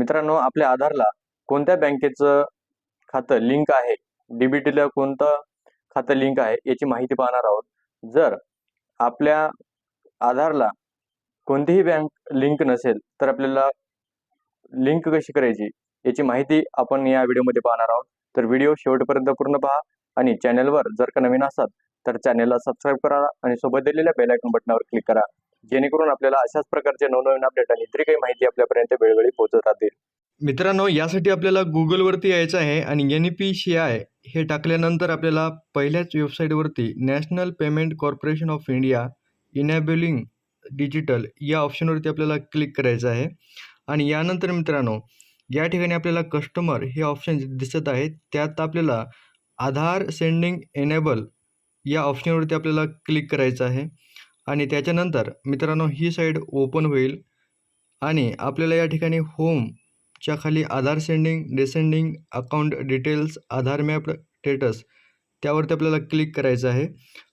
मित्रांनो आपल्या आधारला कोणत्या बँकेचं खातं लिंक आहे? डीबीटीला कोणतं खातं लिंक आहे? याची माहिती पाहणार आहोत. जर आपल्या आधारला कोणतीही बँक लिंक नसेल तर आपल्याला लिंक कशी करायची याची माहिती आपण या व्हिडिओमध्ये पाहणार आहोत. तर व्हिडिओ शेवटपर्यंत पूर्ण पहा आणि चॅनलवर जर का नवीन असाल तर चॅनलला सबस्क्राईब करा आणि सोबत दिलेल्या बेलायकन बटनावर क्लिक करा. जेणेकरून आपल्याला अशाच प्रकारचे नवनवीन अपडेट आणि इतरी काही माहिती आपल्यापर्यंत वेळोवेळी पोहोचत राहतील मित्रांनो यासाठी आपल्याला गुगलवरती यायचं आहे आणि एन पी सी आय हे टाकल्यानंतर आपल्याला पहिल्याच वेबसाईटवरती national payment corporation of India enabling digital या ऑप्शनवरती आपल्याला क्लिक करायचं आहे. आणि यानंतर मित्रांनो या ठिकाणी आपल्याला कस्टमर हे ऑप्शन दिसत आहे त्यात आपल्याला आधार सेंडिंग एनेबल या ऑप्शनवरती आपल्याला क्लिक करायचं आहे. आणि त्याच्यानंतर मित्रांनो ही साईड ओपन होईल आणि आपल्याला या ठिकाणी होमच्या खाली Aadhaar seeding deseeding account details Aadhaar map status त्यावरती आपल्याला क्लिक करायचं आहे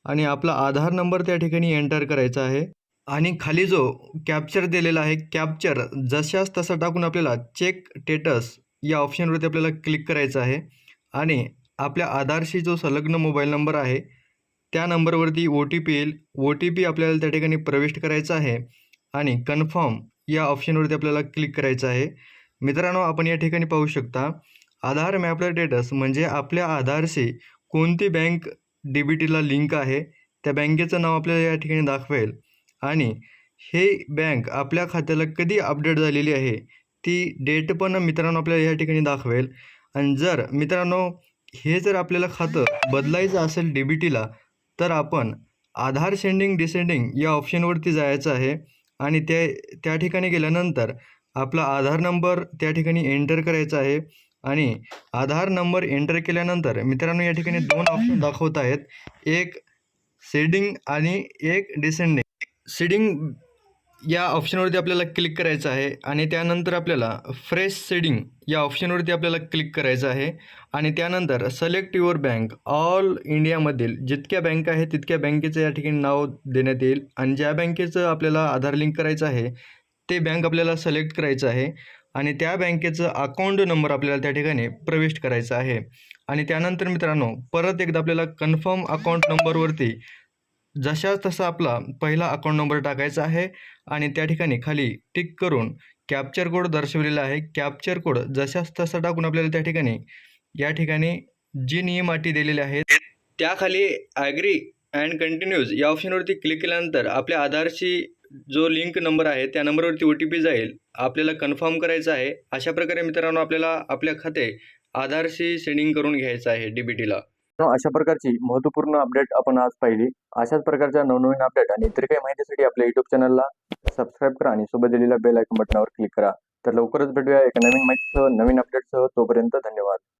आणि आपला आधार नंबर त्या ठिकाणी एंटर करायचा आहे. आणि खाली जो कॅप्चर दिलेला आहे कॅप्चर जशाच तसा टाकून आपल्याला चेक स्टेटस या ऑप्शनवरती आपल्याला क्लिक करायचं आहे. आणि आपल्या आधारशी जो संलग्न मोबाईल नंबर आहे त्या नंबरवरती ओ टी पी येईल. ओ टी पी आपल्याला त्या ठिकाणी प्रविष्ट करायचा आहे आणि कन्फर्म या ऑप्शनवरती आपल्याला क्लिक करायचं आहे. मित्रांनो आपण या ठिकाणी पाहू शकता आधार मॅपला डेटस म्हणजे आपल्या आधारशी कोणती बँक डी बी टीला लिंक आहे त्या बँकेचं नाव आपल्याला या ठिकाणी दाखवेल. आणि हे बँक आपल्या खात्याला कधी अपडेट झालेली आहे ती डेट पण मित्रांनो आपल्याला या ठिकाणी दाखवेल. आणि जर मित्रांनो हे जर आपल्याला खातं बदलायचं असेल डी बी टीला तर आपण आधार सेंडिंग डिसेंडिंग या ऑप्शनवरती जायचं आहे आणि त्या त्या ठिकाणी गेल्यानंतर आपला आधार नंबर त्या ठिकाणी एंटर करायचा आहे आणि आधार नंबर एंटर केल्यानंतर मित्रांनो या ठिकाणी दोन ऑप्शन दाखवत आहेत. एक सेडिंग आणि एक डिसेंडिंग. सेडिंग या ऑप्शनवरती आपल्याला क्लिक करायचं आहे आणि त्यानंतर आपल्याला फ्रेश सेडिंग या ऑप्शनवरती आपल्याला क्लिक करायचं आहे. आणि त्यानंतर सलेक्ट युअर बँक ऑल इंडियामधील जितक्या बँक आहेत तितक्या बँकेचं या ठिकाणी नाव देण्यात येईल. आणि ज्या बँकेचं आपल्याला आधार लिंक करायचं आहे ते बँक आपल्याला सिलेक्ट करायचं आहे. आणि त्या बँकेचं अकाउंट नंबर आपल्याला त्या ठिकाणी प्रविष्ट करायचा आहे. आणि त्यानंतर मित्रांनो परत एकदा आपल्याला कन्फर्म अकाउंट नंबरवरती जशाच तसा आपला पहिला अकाउंट नंबर टाकायचा आहे आणि त्या ठिकाणी खाली टिक करून कॅप्चर कोड दर्शवलेला आहे. कॅप्चर कोड जशाच तसा टाकून आपल्याला त्या ठिकाणी या ठिकाणी जी नियम अटी दिलेल्या आहेत त्याखाली ॲग्री अँड कंटिन्यूज या ऑप्शनवरती क्लिक केल्यानंतर आपल्या आधारशी जो लिंक नंबर आहे त्या नंबरवरती ओ टी पी जाईल. आपल्याला कन्फर्म करायचं आहे. अशा प्रकारे मित्रांनो आपल्याला आपल्या खाते आधारशी सेंडिंग करून घ्यायचं आहे डी बी टीला अशा प्रकारची महत्त्वपूर्ण अपडेट आपण आज पाहिली. अशाच प्रकारच्या नवनवीन अपडेट आणि इतर काही माहितीसाठी आपल्या युट्यूब चॅनलला सबस्क्राईब करा आणि सोबत दिलेल्या बेल आयकॉन बटनावर क्लिक करा. तर लवकरच भेटूया एका नवीन माहितीसह नवीन अपडेटसह तोपर्यंत धन्यवाद.